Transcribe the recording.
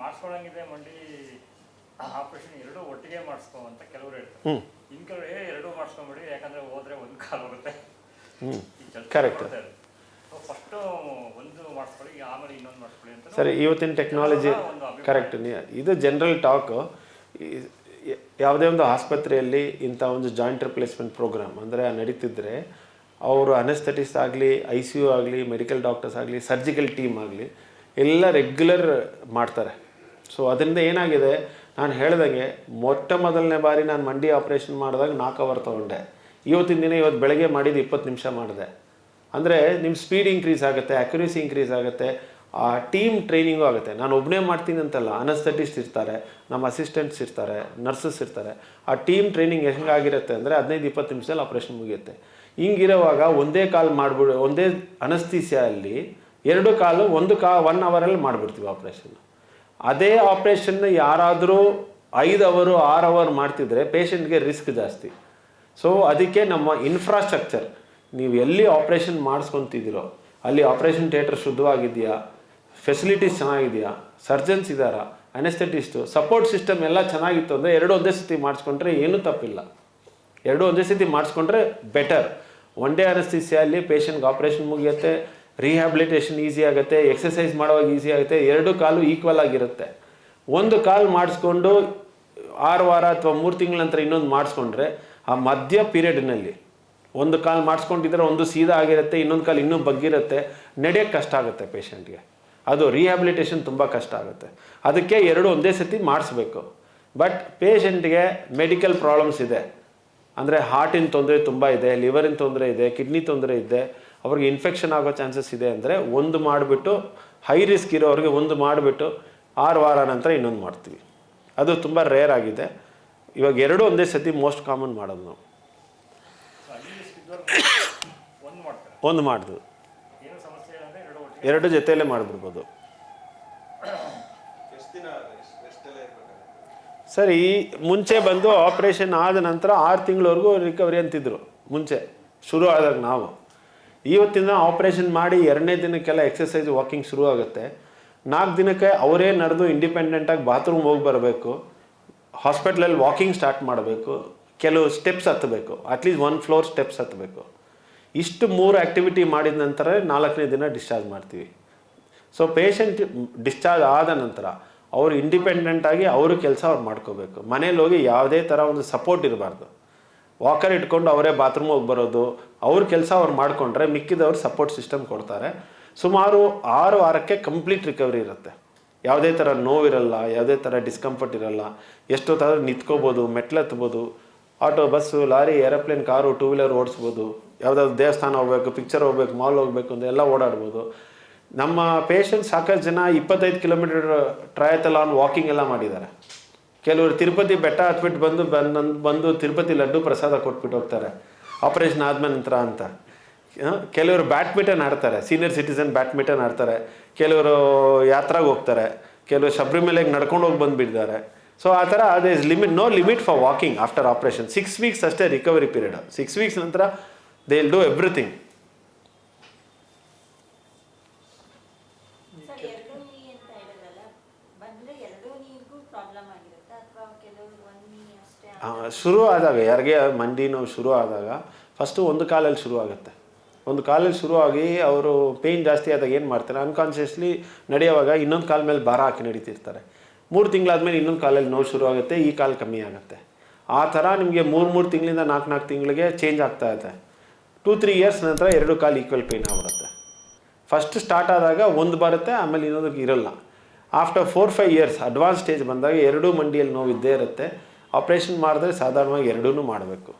ಮಾಡಿಸ್ಕೊಳಂಗಿದೆ ಮಂಡಿ ಆಪರೇಷನ್ ಎರಡು ಒಟ್ಟಿಗೆ ಮಾಡಿಸ್ಕೊ ಅಂತ ಕೆಲವರು ಹೇಳ್ತಾರೆ. ಇನ್ ಕೆಲವರು ಏ ಎರಡು ಮಾಡಿಸ್ಕೊಂಬಿಡಿ ಯಾಕಂದ್ರೆ ಹೋದ್ರೆ ಒಂದು ಕಾಲ ಬರುತ್ತೆ. ಕರೆಕ್ಟ್ first ಒಂದು ಮಾಡಿಸ್ಕೊಳ್ಳಿ ಆಮೇಲೆ ಇನ್ನೊಂದು ಮಾಡಿಸ್ಕೊಳ್ಳಿ ಅಂತ ಸರಿ ಇವತ್ತಿನ ಟೆಕ್ನಾಲಜಿ. ಕರೆಕ್ಟ್ ಇದು ಜನರಲ್ ಟಾಕು ಯಾವುದೇ ಒಂದು ಆಸ್ಪತ್ರೆಯಲ್ಲಿ ಇಂಥ ಒಂದು ಜಾಯಿಂಟ್ ರಿಪ್ಲೇಸ್ಮೆಂಟ್ ಪ್ರೋಗ್ರಾಮ್ ಅಂದರೆ ನಡೀತಿದ್ರೆ ಅವರು ಅನೆಸ್ಥೆಟಿಸ್ಟ್ ಆಗಲಿ ಐ ಸಿ ಯು ಆಗಲಿ ಮೆಡಿಕಲ್ ಡಾಕ್ಟರ್ಸ್ ಆಗಲಿ ಸರ್ಜಿಕಲ್ ಟೀಮ್ ಆಗಲಿ ಎಲ್ಲ ರೆಗ್ಯುಲರ್ ಮಾಡ್ತಾರೆ. ಸೊ ಅದರಿಂದ ಏನಾಗಿದೆ? ನಾನು ಹೇಳ್ದಂಗೆ ಮೊಟ್ಟ ಮೊದಲನೇ ಬಾರಿ ನಾನು ಮಂಡಿ ಆಪ್ರೇಷನ್ ಮಾಡಿದಾಗ ನಾಲ್ಕು ಅವರ್ ತೊಗೊಂಡೆ. ಇವತ್ತಿನ ದಿನ ಇವತ್ತು ಬೆಳಗ್ಗೆ ಮಾಡಿದ್ದು ಇಪ್ಪತ್ತು ನಿಮಿಷ ಮಾಡಿದೆ. ಅಂದರೆ ನಿಮ್ಮ ಸ್ಪೀಡ್ ಇನ್ಕ್ರೀಸ್ ಆಗುತ್ತೆ ಅಕ್ಯುರೇಸಿ ಇನ್ಕ್ರೀಸ್ ಆಗುತ್ತೆ, ಆ ಟೀಮ್ ಟ್ರೈನಿಂಗು ಆಗುತ್ತೆ. ನಾನು ಒಬ್ಬನೇ ಮಾಡ್ತೀನಿ ಅಂತಲ್ಲ ಅನಸ್ಥೆಟಿಸ್ಟ್ ಇರ್ತಾರೆ, ನಮ್ಮ ಅಸಿಸ್ಟೆಂಟ್ಸ್ ಇರ್ತಾರೆ ನರ್ಸಸ್ ಇರ್ತಾರೆ. ಆ ಟೀಮ್ ಟ್ರೈನಿಂಗ್ ಹೆಂಗಾಗಿರುತ್ತೆ ಅಂದರೆ ಹದಿನೈದು, ಇಪ್ಪತ್ತು ನಿಮಿಷದಲ್ಲಿ ಆಪ್ರೇಷನ್ ಮುಗಿಯುತ್ತೆ. ಹಿಂಗಿರುವಾಗ ಒಂದೇ ಕಾಲು ಮಾಡಿಬಿಡು, ಒಂದೇ ಅನಸ್ತೀಸಿಯಲ್ಲಿ ಎರಡು ಕಾಲು ಒಂದು ಕಾ ಒನ್ ಅವರಲ್ಲಿ ಮಾಡಿಬಿಡ್ತೀವಿ ಆಪ್ರೇಷನ್ ಅದೇ ಆಪ್ರೇಷನ್ನ ಯಾರಾದರೂ ಐದು ಅವರು, ಆರು ಅವರ್ ಮಾಡ್ತಿದ್ರೆ ಪೇಷಂಟ್ಗೆ ರಿಸ್ಕ್ ಜಾಸ್ತಿ. ಸೊ ಅದಕ್ಕೆ ನಮ್ಮ ಇನ್ಫ್ರಾಸ್ಟ್ರಕ್ಚರ್ ನೀವು ಎಲ್ಲಿ ಆಪ್ರೇಷನ್ ಮಾಡಿಸ್ಕೊತಿದ್ದೀರೋ, ಅಲ್ಲಿ ಆಪ್ರೇಷನ್ ಥಿಯೇಟರ್ ಶುದ್ಧವಾಗಿದೆಯಾ ಫೆಸಿಲಿಟೀಸ್ ಚೆನ್ನಾಗಿದೆಯಾ ಸರ್ಜನ್ಸ್ ಇದ್ದಾರಾ ಅನೆಸ್ಥೆಟಿಸ್ಟು ಸಪೋರ್ಟ್ ಸಿಸ್ಟಮ್ ಎಲ್ಲ ಚೆನ್ನಾಗಿತ್ತು ಅಂದರೆ ಎರಡು ಒಂದೇ ಸತಿ ಮಾಡಿಸ್ಕೊಂಡ್ರೆ ಏನೂ ತಪ್ಪಿಲ್ಲ. ಎರಡು ಒಂದೇ ಸತಿ ಮಾಡಿಸ್ಕೊಂಡ್ರೆ ಬೆಟರ್ ಒನ್ ಡೇ ಅನಸ್ತಿಸಿಯಲ್ಲಿ ಪೇಷಂಟ್ಗೆ ಆಪ್ರೇಷನ್ ಮುಗಿಯುತ್ತೆ ರಿಹ್ಯಾಬಿಲಿಟೇಷನ್ ಈಸಿ ಆಗುತ್ತೆ ಎಕ್ಸಸೈಸ್ ಮಾಡುವಾಗ ಈಸಿ ಆಗುತ್ತೆ, ಎರಡು ಕಾಲು ಈಕ್ವಲ್ ಆಗಿರುತ್ತೆ. ಒಂದು ಕಾಲು ಮಾಡಿಸ್ಕೊಂಡು ಆರು ವಾರ ಅಥವಾ ಮೂರು ತಿಂಗಳ ನಂತರ ಇನ್ನೊಂದು ಮಾಡಿಸ್ಕೊಂಡ್ರೆ, ಆ ಮಧ್ಯ ಪೀರಿಯಡ್ನಲ್ಲಿ ಒಂದು ಕಾಲು ಮಾಡಿಸ್ಕೊಂಡಿದ್ರೆ ಒಂದು ಸೀದಾ ಆಗಿರುತ್ತೆ, ಇನ್ನೊಂದು ಕಾಲು ಇನ್ನೂ ಬಗ್ಗಿರುತ್ತೆ, ನಡೆಯೋಕ್ಕೆ ಕಷ್ಟ ಆಗುತ್ತೆ ಪೇಷಂಟ್ಗೆ ಅದು ರಿಹ್ಯಾಬಿಲಿಟೇಷನ್ ತುಂಬ ಕಷ್ಟ ಆಗುತ್ತೆ. ಅದಕ್ಕೆ ಎರಡು ಒಂದೇ ಸತಿ ಮಾಡಿಸ್ಬೇಕು. ಬಟ್ ಪೇಷಂಟ್ಗೆ ಮೆಡಿಕಲ್ ಪ್ರಾಬ್ಲಮ್ಸ್ ಇದೆ. ಅಂದರೆ ಹಾರ್ಟಿನ ತೊಂದರೆ ತುಂಬ ಇದೆ ಲಿವರಿನ ತೊಂದರೆ ಇದೆ ಕಿಡ್ನಿ ತೊಂದರೆ ಇದೆ. ಅವ್ರಿಗೆ ಇನ್ಫೆಕ್ಷನ್ ಆಗೋ ಚಾನ್ಸಸ್ ಇದೆ ಅಂದರೆ ಒಂದು ಮಾಡಿಬಿಟ್ಟು ಹೈ ರಿಸ್ಕ್ ಇರೋರಿಗೆ ಒಂದು ಮಾಡಿಬಿಟ್ಟು ಆರು ವಾರ ನಂತರ ಇನ್ನೊಂದು ಮಾಡ್ತೀವಿ. ಅದು ತುಂಬ ರೇರ್ ಆಗಿದೆ. ಇವಾಗ ಎರಡು ಒಂದೇ ಸತಿ ಮೋಸ್ಟ್ ಕಾಮನ್ ಮಾಡೋದು ನಾವು. ಒಂದು ಮಾಡ್ತಾರೆ. ಒಂದು ಮಾಡಿದ್ವು ಏನು ಸಮಸ್ಯೆ ಅಂದ್ರೆ ಎರಡು ಒಟ್ಟಿಗೆ ಎರಡು ಜೊತೆಯಲ್ಲೇ ಮಾಡಿಬಿಡ್ಬೋದು. ಸರಿ ಮುಂಚೆ ಬಂದು ಆಪ್ರೇಷನ್ ಆದ ನಂತರ ಆರು ತಿಂಗಳವರೆಗೂ ರಿಕವರಿ ಅಂತಿದ್ರು. ಮುಂಚೆ ಶುರು ಆದಾಗ ನಾವು. ಇವತ್ತಿನ ಆಪ್ರೇಷನ್ ಮಾಡಿ ಎರಡನೇ ದಿನಕ್ಕೆಲ್ಲ ಎಕ್ಸಸೈಸ್ ವಾಕಿಂಗ್ ಶುರು ಆಗುತ್ತೆ. ನಾಲ್ಕು ದಿನಕ್ಕೆ ಅವರೇ ನಡೆದು ಇಂಡಿಪೆಂಡೆಂಟಾಗಿ ಬಾತ್ರೂಮ್ ಹೋಗಿ ಬರಬೇಕು. ಹಾಸ್ಪಿಟ್ಲಲ್ಲಿ ವಾಕಿಂಗ್ ಸ್ಟಾರ್ಟ್ ಮಾಡಬೇಕು. ಕೆಲವು steps ಹತ್ತಬೇಕು. At least one floor steps ಹತ್ತಬೇಕು. ಇಷ್ಟು ಮೂರು ಆ್ಯಕ್ಟಿವಿಟಿ ಮಾಡಿದ ನಂತರ ನಾಲ್ಕನೇ ದಿನ ಡಿಸ್ಚಾರ್ಜ್ ಮಾಡ್ತೀವಿ. ಸೊ ಪೇಷಂಟ್ ಡಿಸ್ಚಾರ್ಜ್ ಆದ ನಂತರ ಅವರು ಇಂಡಿಪೆಂಡೆಂಟಾಗಿ ಅವರು ಕೆಲಸ ಅವ್ರು ಮಾಡ್ಕೋಬೇಕು. ಮನೇಲಿ ಹೋಗಿ ಯಾವುದೇ ಥರ ಒಂದು ಸಪೋರ್ಟ್ ಇರಬಾರ್ದು. ವಾಕರ್ ಇಟ್ಕೊಂಡು ಅವರೇ ಬಾತ್ರೂಮ್ ಹೋಗಿ ಬರೋದು. ಅವ್ರ ಕೆಲಸ ಅವ್ರು ಮಾಡಿಕೊಂಡ್ರೆ ಮಿಕ್ಕಿದವ್ರು ಸಪೋರ್ಟ್ ಸಿಸ್ಟಮ್ ಕೊಡ್ತಾರೆ. ಸುಮಾರು ಆರು ವಾರಕ್ಕೆ ಕಂಪ್ಲೀಟ್ ರಿಕವರಿ ಇರುತ್ತೆ. ಯಾವುದೇ ಥರ ನೋವಿರಲ್ಲ, ಯಾವುದೇ ಥರ ಡಿಸ್ಕಂಫರ್ಟ್ ಇರಲ್ಲ, ಎಷ್ಟೊತ್ತಾದರೂ ನಿಂತ್ಕೋಬೋದು ಮೆಟ್ಲು ಹತ್ಬೋದು auto bus lorry aeroplane car two wheeler ಓಡಿಸ್ಬೋದು, ಯಾವುದಾದ್ರು ದೇವಸ್ಥಾನ ಹೋಗ್ಬೇಕು ಪಿಕ್ಚರ್ ಹೋಗ್ಬೇಕು ಮಾಲ್ ಹೋಗ್ಬೇಕು ಅಂತ ಎಲ್ಲ ಓಡಾಡ್ಬೋದು. ನಮ್ಮ ಪೇಷಂಟ್ ಸಾಕಷ್ಟು ಜನ ಇಪ್ಪತ್ತೈದು ಕಿಲೋಮೀಟರ್ ಟ್ರಯತಲಾನ್ ವಾಕಿಂಗ್ ಎಲ್ಲ ಮಾಡಿದ್ದಾರೆ. ಕೆಲವರು ತಿರುಪತಿ ಬೆಟ್ಟ ಹತ್ಬಿಟ್ಟು ಬಂದು ಬಂದು ಬಂದು ತಿರುಪತಿ ಲಡ್ಡು ಪ್ರಸಾದ ಕೊಟ್ಬಿಟ್ಟು ಹೋಗ್ತಾರೆ. ಆಪ್ರೇಷನ್ ಆದ್ಮೇಲೆ ನಂತರ ಅಂತ. ಕೆಲವರು ಬ್ಯಾಡ್ಮಿಂಟನ್ ಆಡ್ತಾರೆ, ಸೀನಿಯರ್ ಸಿಟಿಸನ್ ಬ್ಯಾಡ್ಮಿಂಟನ್ ಆಡ್ತಾರೆ, ಕೆಲವರು ಯಾತ್ರಾಗೆ ಹೋಗ್ತಾರೆ, ಕೆಲವರು ಶಬರಿಮಲೆಗೆ ನಡ್ಕೊಂಡು ಹೋಗಿ ಬಂದುಬಿಟ್ಟಿದ್ದಾರೆ ಸೊ ಆ ಥರ ಅದೇ limit no limit for walking after operation six weeks ಅಷ್ಟೇ ರಿಕವರಿ ಪೀರಿಯಡ್ ಸಿಕ್ಸ್ ವೀಕ್ಸ್ ನಂತರ they will do everything sir ಎರಡೂ ನೀ ಅಂತ ಹೇಳಲ್ಲ ಬಂದ್ರೆ ಎರಡೂ ನೀರಿಗೂ ಪ್ರಾಬ್ಲಮ್ ಆಗಿರುತ್ತೆ ಅಥವಾ ಕೆಲವರು ಒಂದ್ ನೀ ಅಷ್ಟೇ ಆ, ಶುರು ಆದಾಗ ಯಾರಿಗೆ ಮಂಡಿ ನೋವು ಶುರು ಆದಾಗ ಫಸ್ಟು ಒಂದು ಕಾಲಲ್ಲಿ ಶುರು ಆಗುತ್ತೆ ಒಂದು ಕಾಲಲ್ಲಿ ಶುರುವಾಗಿ ಅವರು ಪೇಯ್ನ್ ಜಾಸ್ತಿ ಆದಾಗ ಏನು ಮಾಡ್ತಾರೆ? ಅನ್ಕಾನ್ಷಿಯಸ್ಲಿ ನಡೆಯುವಾಗ ಇನ್ನೊಂದು ಕಾಲ ಮೇಲೆ ಭಾರ ಹಾಕಿ ನಡೀತಿರ್ತಾರೆ. ಮೂರು ತಿಂಗಳಾದಮೇಲೆ ಇನ್ನೊಂದು ಕಾಲಲ್ಲಿ ನೋವು ಶುರು ಆಗುತ್ತೆ ಈ ಕಾಲು ಕಮ್ಮಿ ಆಗುತ್ತೆ. ಆ ಥರ ನಿಮಗೆ ಮೂರು ಮೂರು ತಿಂಗಳಿಂದ ನಾಲ್ಕು ನಾಲ್ಕು ತಿಂಗಳಿಗೆ ಚೇಂಜ್ ಆಗ್ತಾ ಇದೆ. ಟೂ ತ್ರೀ ಇಯರ್ಸ್ ನಂತರ ಎರಡು ಕಾಲು ಈಕ್ವಲ್ ಪೇಯ್ನ್ ಆಗ್ಬಿಡುತ್ತೆ. ಫಸ್ಟ್ ಸ್ಟಾರ್ಟ್ ಆದಾಗ ಒಂದು ಬರುತ್ತೆ, ಆಮೇಲೆ ಇನ್ನೊಂದಕ್ಕೆ ಇರಲ್ಲ. After four five years advance stage ಬಂದಾಗ ಎರಡೂ ಮಂಡಿಯಲ್ಲಿ ನೋವು ಇದ್ದೇ ಇರುತ್ತೆ. ಆಪ್ರೇಷನ್ ಮಾಡಿದ್ರೆ ಸಾಧಾರಣವಾಗಿ ಎರಡೂ ಮಾಡಬೇಕು.